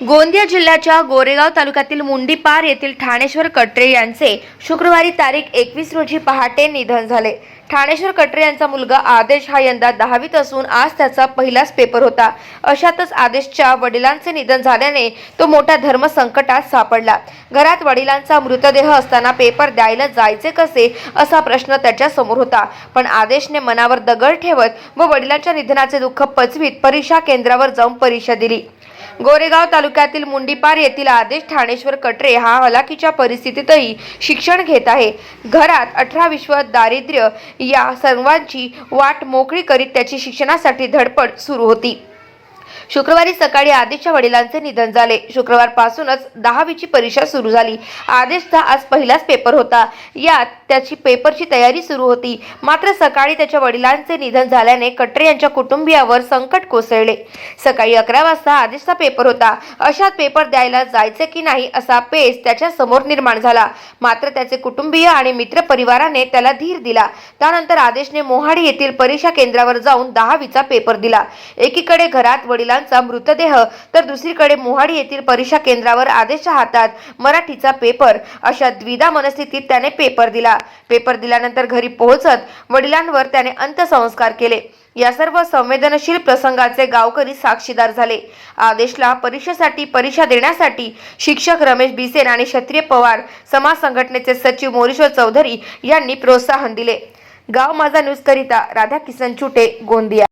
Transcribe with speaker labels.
Speaker 1: गोंदिया जिल्ह्याच्या गोरेगाव तालुक्यातील मुंडीपार येथील ठाणेश्वर कटरे यांचे शुक्रवारी तारीख एकवीस रोजी पहाटे निधन झाले. ठाणेश्वर कटरे यांचा मुलगा आदेश हा यंदा दहावीत असून आज त्याचा पहिलाच पेपर होता. अशातच आदेशच्या वडिलांचे निधन झाल्याने तो मोठ्या धर्मसंकटात सापडला. घरात वडिलांचा मृतदेह असताना पेपर द्यायला जायचे कसे असा प्रश्न त्याच्यासमोर होता. पण आदेशने मनावर दगड ठेवत व वडिलांच्या निधनाचे दुःख पचवीत परीक्षा केंद्रावर जाऊन परीक्षा दिली. गोरेगाव तालुक्यातील मुंडीपार येथील आदेश ठाणेश्वर कटरे हा हलाखीच्या परिस्थितीतही शिक्षण घेत आहे. घरात अठरा विश्व दारिद्र्य या सर्वांची वाट मोकळी करीत त्याची शिक्षणासाठी धडपड सुरू होती. शुक्रवारी सकाळी आदेशच्या वडिलांचे निधन झाले. शुक्रवारपासूनच दहावीची परीक्षा सुरू झाली. आदेशचा आज पहिलाच पेपर होता. यात त्याची पेपरची तयारी सुरू होती. मात्र सकाळी त्याच्या वडिलांचे निधन झाल्याने कटरे यांच्या कुटुंबियावर संकट कोसळले. सकाळी अकरा वाजता आदेशचा पेपर होता. अशात पेपर द्यायला जायचे की नाही असा पेच त्याच्यासमोर निर्माण झाला. मात्र त्याचे कुटुंबीय आणि मित्र परिवाराने त्याला धीर दिला. त्यानंतर आदेशने मोहाडी येथील परीक्षा केंद्रावर जाऊन दहावीचा पेपर दिला. एकीकडे घरात वडिलांचा मृतदेह तर दुसरीकडे मोहाडी येथील परीक्षा केंद्रावर आदेशच्या हातात मराठीचा पेपर अशा द्विधा मनस्थितीत त्याने पेपर दिला. पेपर दिल्यानंतर घरी पोहोचत वडिलांवर त्याने अंत्यसंस्कार केले. या सर्व संवेदनशील प्रसंगाचे गावकरी साक्षीदार झाले. आदेशला परीक्षेसाठी परीक्षा देण्यासाठी शिक्षक रमेश बिसेन आणि क्षत्रिय पवार समाज संघटनेचे सचिव मोरेश्वर चौधरी यांनी प्रोत्साहन दिले. गाव माझा न्यूज करिता राधा किसन चुटे गोंदिया.